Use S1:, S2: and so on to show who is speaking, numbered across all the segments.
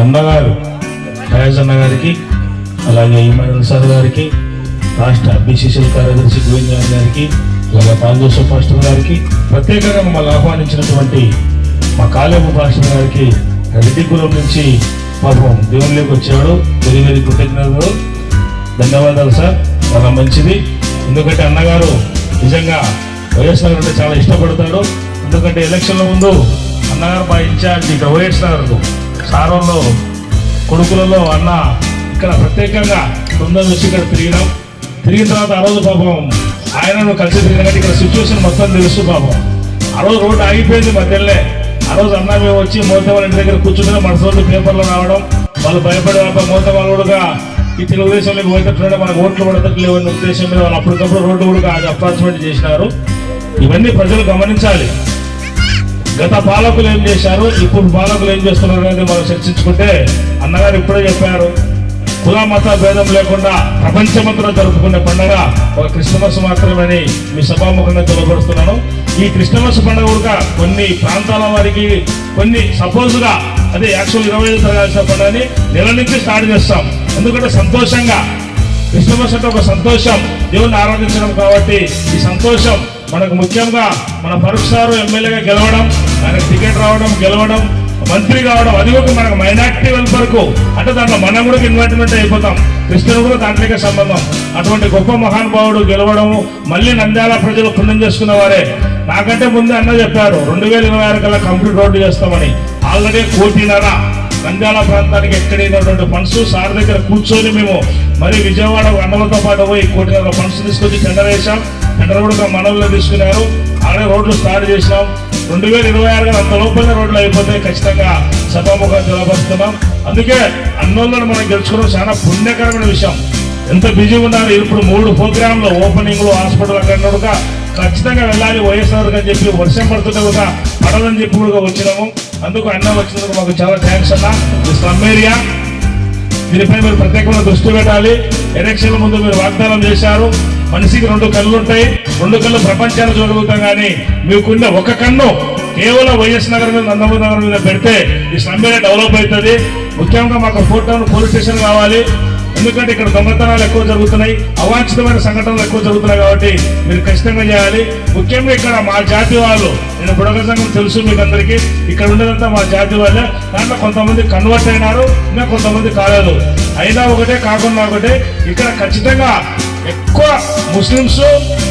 S1: అన్నగారు ఫయాజ్ అన్న గారికి అలాగే ఇమానుల్ సార్ గారికి రాష్ట్ర బీసీసీఎల్ కార్యదర్శి గోవింద్ గారికి అలాగే పాల్జోసఫ్ పాస్టర్ గారికి ప్రత్యేకంగా మమ్మల్ని ఆహ్వానించినటువంటి మా కాలేబు పాస్టర్ గారికి రెడ్డిపురం నుంచి పాపం దేవుళ్ళకి వచ్చాడు. వెరీ వెరీ కృతజ్ఞతలు. ధన్యవాదాలు సార్. చాలా మంచిది. ఎందుకంటే అన్నగారు నిజంగా వైఎస్ఆర్ అంటే చాలా ఇష్టపడతాడు. ఎందుకంటే ఎలక్షన్ల ముందు అన్నగారు మా ఇన్ఛార్జ్ ఇక్కడ వైఎస్ఆర్ సారంలో కొడుకులలో అన్న ఇక్కడ ప్రత్యేకంగా బృందం వచ్చి ఇక్కడ తిరిగినాం. తిరిగిన తర్వాత ఆ రోజు పాపం ఆయనను కలిసి తిరిగినట్టు ఇక్కడ సిచ్యువేషన్ మొత్తం తెలుసు పాపం. ఆ రోజు రోడ్డు ఆగిపోయింది మధ్యలో ఆ రోజు అన్న మేము వచ్చి మోతవాళ్ళ ఇంటి దగ్గర కూర్చుంటే మన రోజు పేపర్లో రావడం. వాళ్ళు భయపడే మోతవాళ్ళుగా ఈ తెలుగుదేశంలో పోయేటట్టు మనకు ఓట్లు పడతట్టు అనే ఉద్దేశం మీద వాళ్ళు అప్పటికప్పుడు రోడ్డు కూడా అప్రాచ్మెంట్ చేసినారు. ఇవన్నీ ప్రజలు గమనించాలి. గత పాలకులు ఏం చేశారు? ఇప్పుడు పాలకులు ఏం చేస్తున్నారు అనేది మనం చర్చించుకుంటే అన్నగారు ఇప్పుడే చెప్పారు. కుల మత భేదం లేకుండా ప్రపంచమంతా జరుపుకునే పండుగ ఒక క్రిస్టమస్ మాత్రమని మీ సభాముఖంగా తెలియపరుస్తున్నాను. ఈ క్రిస్టమస్ పండుగ కూడా కొన్ని ప్రాంతాల వారికి కొన్ని సపోజ్గా అదే యాక్చువల్ ఇరవై ఐదు తరగాల్సిన పండుగని నెల నుంచి స్టార్ట్ చేస్తాం. ఎందుకంటే సంతోషంగా క్రిస్టమస్ అంటే ఒక సంతోషం దేవుణ్ణి ఆరాధించడం కాబట్టి ఈ సంతోషం మనకు ముఖ్యంగా మన ఫరూక్ సారు ఎమ్మెల్యేగా గెలవడం ఆయనకు టికెట్ రావడం గెలవడం మంత్రి కావడం అది ఒక మనకు మైనార్టీ వెల్ఫేర్కు అంటే దాంట్లో మనం కూడా ఇన్వైట్మెంట్ అయిపోతాం. క్రిస్టియన్ కూడా దాంట్లోకే సంబంధం. అటువంటి గొప్ప మహానుభావుడు గెలవడము మళ్ళీ నంద్యాల ప్రజలు పుణ్యం చేసుకున్న వారే. నాకంటే ముందే అన్న చెప్పారు రెండు వేల ఇరవై ఆరు కల్లా కంప్లీట్ రోడ్డు చేస్తామని. ఆల్రెడీ కోటిన్నర. నంద్యాల ప్రాంతానికి ఎక్కడైనటువంటి ఫండ్స్ సార్ దగ్గర కూర్చొని మేము మరి విజయవాడ అన్నలతో పాటు పోయి కోటిన్నర ఫండ్స్ తీసుకొచ్చి టెండర్ వేశాం. టెండర్ కూడా మనవుల్లో తీసుకున్నారు. అలాగే రోడ్లు స్టార్ట్ చేసినాం. రెండు వేల ఇరవై ఆరు అంత లోపల రోడ్లు అయిపోతే ఖచ్చితంగా సభాముఖం తెలపరుస్తున్నాం అందుకే అన్నోళ్ళను మనం గెలుచుకోవడం చాలా పుణ్యకరమైన విషయం. ఎంత బిజీ ఉన్నారు. ఇప్పుడు మూడు ప్రోగ్రాంలు ఓపెనింగ్లు హాస్పిటల్ అక్కడ ఖచ్చితంగా వెళ్ళాలి. వైఎస్ఆర్ అని చెప్పి వర్షం పడుతుంటే కూడా పడదని చెప్పి కూడా వచ్చినాము. అందుకు అన్న వచ్చినందుకు మాకు చాలా థ్యాంక్స్ అన్న. ఈ స్లమ్ ఏరియా. దీనిపై మీరు ప్రత్యేకమైన దృష్టి పెట్టాలి. ఎలక్షన్ల ముందు మీరు వాగ్దానం చేశారు. మనిషికి రెండు కళ్ళు ఉంటాయి రెండు కళ్ళు ప్రపంచాన్ని చూడగలుగుతాం కానీ మీకున్న ఒక కన్ను కేవలం వైఎస్ నగర్ మీద నందమూరి నగర్ మీద పెడితే ఈ స్లమ్ డెవలప్ అవుతుంది. ముఖ్యంగా మాకు ఫోర్ టౌన్ పోలీస్ స్టేషన్ కావాలి. ఎందుకంటే ఇక్కడ దొంగతనాలు ఎక్కువ జరుగుతున్నాయి అవాంఛితమైన సంఘటనలు ఎక్కువ జరుగుతున్నాయి కాబట్టి మీరు ఖచ్చితంగా చేయాలి. ముఖ్యంగా ఇక్కడ మా జాతి వాళ్ళు నేను బుడగ సంఘం తెలుసు మీకు అందరికీ ఇక్కడ ఉండేదంతా మా జాతి వాళ్ళే. దాంట్లో కొంతమంది కన్వర్ట్ అయినారు ఇంకా కొంతమంది కాలేదు. అయినా ఒకటే కాకుండా ఒకటే ఇక్కడ ఖచ్చితంగా ఎక్కువ ముస్లిమ్స్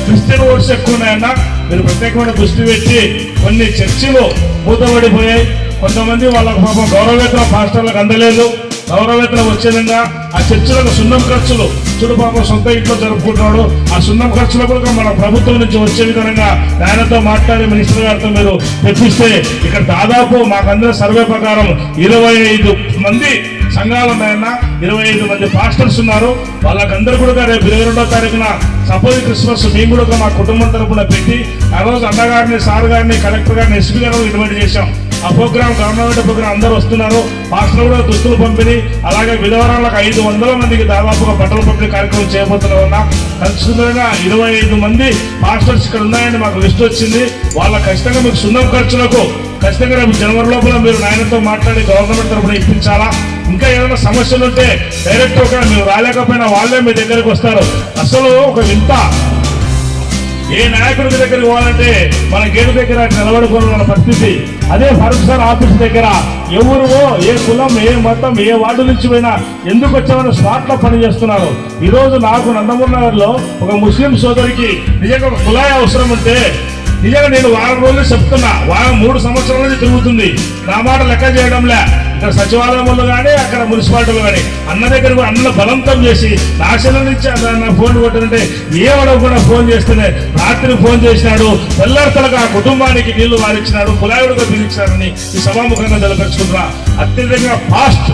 S1: క్రిస్టియన్ ఓట్స్ ఎక్కువ ఉన్నాయన్న మీరు ప్రత్యేకమైన దృష్టి పెట్టి కొన్ని చర్చిలు మూతబడిపోయాయి. కొంతమంది వాళ్ళకు పాపం గౌరవేతర పాస్టర్లకు అందలేదు. గౌరవేతనం వచ్చే విధంగా ఆ చర్చలకు సున్నం ఖర్చులు. చూడు పాపం సొంత ఇంట్లో జరుపుకుంటున్నాడు. ఆ సున్నం ఖర్చులు కూడా మన ప్రభుత్వం నుంచి వచ్చే విధంగా ఆయనతో మాట్లాడి మినిస్టర్ గారితో మీరు తెప్పిస్తే ఇక్కడ దాదాపు మాకందరూ సర్వే ప్రకారం ఇరవై ఐదు మంది సంఘాలు ఉన్నాయన్న ఇరవై ఐదు మంది పాస్టర్స్ ఉన్నారు. వాళ్ళకందరూ కూడా రేపు ఇరవై రెండో తారీఖున సపోజ్ క్రిస్మస్ మేము కూడా మా కుటుంబం తరపున పెట్టి ఆ రోజు అన్నగారిని సార్ గారిని కలెక్టర్ గారిని ఎస్పీ గారు ఇన్వైట్ చేశాం. ఆ ప్రోగ్రామ్ గవర్నమెంట్ ప్రోగ్రామ్ అందరూ వస్తున్నారు. పాస్టర్లు కూడా దుస్తులు పంపిణీ అలాగే విధవరాలకు ఐదు వందల మందికి దాదాపుగా బట్టలు పంపిణీ కార్యక్రమం చేయబోతున్నారు అన్న. ఖచ్చితంగా ఇరవై ఐదు మంది పాస్టర్స్ ఇక్కడ ఉన్నాయని మాకు లిస్ట్ వచ్చింది. వాళ్ళ ఖచ్చితంగా మీకు సున్నం ఖర్చులకు ఖచ్చితంగా రేపు జనవరి లోపల మీరు నాయనతో మాట్లాడి గవర్నమెంట్ తరఫున ఇప్పించాలా? ఇంకా ఏదైనా సమస్యలు ఉంటే డైరెక్ట్ ఒక మీరు రాలేకపోయినా వాళ్ళే మీ దగ్గరికి వస్తారు. అసలు ఒక వింత. ఏ నాయకుడి దగ్గరికి పోవాలంటే మన గేటు దగ్గర నిలబడుకోవాలన్న పరిస్థితి. అదే ఫరూక్ సార్ ఆఫీస్ దగ్గర. ఎవరువో ఏ కులం ఏ మతం ఏ వార్డు నుంచి పోయినా ఎందుకు వచ్చామని స్పాట్ పని చేస్తున్నారు. ఈ రోజు నాకు నందమూరి నగర్లో ఒక ముస్లిం సోదరికి నిజంగా ఒక కులాయి అవసరం ఉంటే నిజంగా నేను వారం రోజులు చెప్తున్నా. వారం మూడు సంవత్సరాల నుంచి తిరుగుతుంది. నా మాట లెక్క చేయడంలే. ఇక్కడ సచివాలయంలో కానీ అక్కడ మున్సిపాలిటీలో కానీ అన్న దగ్గర కూడా అన్న బలంతం చేసి నాశనం నుంచి నా ఫోన్ కొట్టారంటే ఏ కూడా ఫోన్ చేస్తేనే రాత్రి ఫోన్ చేసినాడు. తెల్లారితలగా ఆ కుటుంబానికి నీళ్ళు వారిచ్చినాడు కులాయుడుగా పిలిచినాడని ఈ సభాముఖంగా తెలపరుచుకుంటున్నా అత్యధికంగా ఫాస్ట్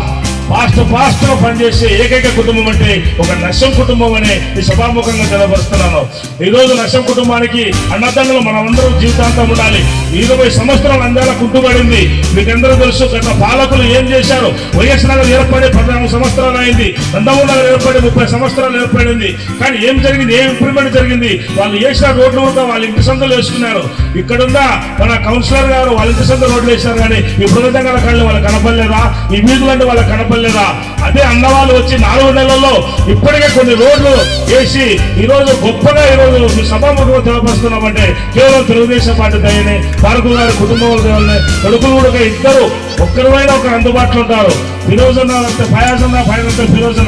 S1: ఫాస్ట్ ఫాస్ట్గా పనిచేసే ఏకైక కుటుంబం అంటే ఒక నష్టం కుటుంబం అనే ఈ సభాముఖంగా తెలపరుస్తున్నాను ఈ రోజు నష్టం కుటుంబానికి అన్నదండలు మనమందరం జీవితాంతం ఉండాలి. ఇరవై సంవత్సరాలు అందాల కుంటుబడింది మీకందరూ తెలుసు గత పాలకులు ఏం చేశారు? వైఎస్ నగర్ ఏర్పడి పద్నాలుగు సంవత్సరాలు అయింది. నందమూరు నగర్ ఏర్పడి ముప్పై సంవత్సరాలు ఏర్పడింది. కానీ ఏం జరిగింది? ఏం ఇంప్రూవ్మెంట్ జరిగింది? వాళ్ళు వేసిన రోడ్లు కూడా వాళ్ళ ఇంటి సందులు వేసుకున్నారు. ఇక్కడున్న మన కౌన్సిలర్ గారు వాళ్ళ ఇంటి సందు రోడ్లు వేశారు కానీ ఈ బృహదంగల కళ్ళు వాళ్ళకి కనపడలేదా? ఈ వీధులంటే వాళ్ళకి కనపడలేదు? అదే అన్నవాళ్ళు వచ్చి నాలుగు నెలల్లో ఇప్పటికే కొన్ని రోడ్లు వేసి ఈ రోజు గొప్పగా ఈ రోజు మీ సభాముఖంగా తెలపరుస్తున్నామంటే కేవలం తెలుగుదేశం పార్టీ దయని పార్కు గారి కుటుంబం దయనే కొడుకులు కూడా ఇద్దరు ఒక్కరిమైనా ఒకరు అందుబాటులో ఉంటారు. ఫిరోజ్ అన్న అంటే ఫయాజ్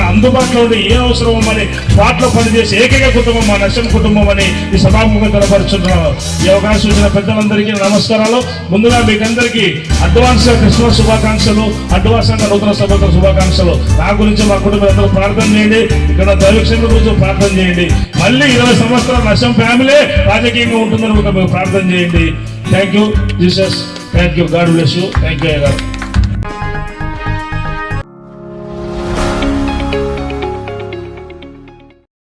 S1: అందుబాటులో ఉండి ఏ అవసరం అని స్పాట్లో పనిచేసి ఏకైక కుటుంబం మా నష్టం కుటుంబం అని ఈ సభాముఖంగా తెలపరుచున్నాను ఈ అవకాశం ఇచ్చిన పెద్దలందరికీ నమస్కారాలు. ముందుగా మీకందరికీ అడ్వాన్స్గా క్రిస్మస్ శుభాకాంక్షలు అడ్వాన్స్గా నూతన సభకు శుభాకాంక్షలు. నా గురించి మా కుటుంబం అందరూ ప్రార్థన చేయండి. ఇక్కడ దైవక్షేమ గురించి ప్రార్థన చేయండి. మళ్ళీ ఇరవై సంవత్సరాల నష్టం ఫ్యామిలీ రాజకీయంగా ఉంటుందని కూడా ప్రార్థన చేయండి. Thank you Jesus thank you God bless you thank you గారు